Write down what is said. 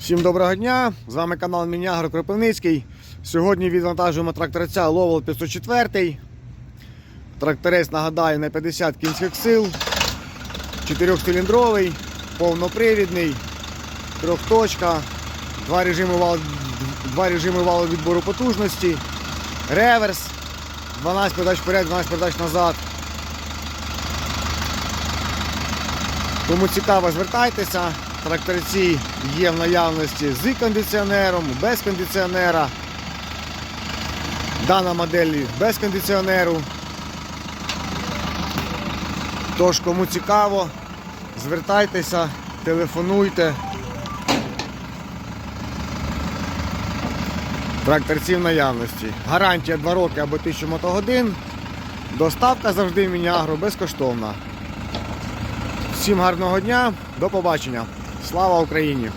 Всім доброго дня! З вами канал Мінягро Кропивницький. Сьогодні відвантажуємо тракторця Ловел 504. Тракторець, нагадаю, на 50 кінських сил, 4-циліндровий, повнопривідний, трьохточка, два режими, вал... два режими валовідбору потужності, реверс, 12 передач вперед, 12 передач назад. Кому цікаво, звертайтеся. Тракторці є в наявності з кондиціонером, без кондиціонера. Дана модель без кондиціонеру. Тож, кому цікаво, звертайтеся, телефонуйте. Тракторці в наявності. Гарантія 2 роки або 1000 мотогодин. Доставка завжди в Мінягро безкоштовна. Всім гарного дня, до побачення. Слава Україні!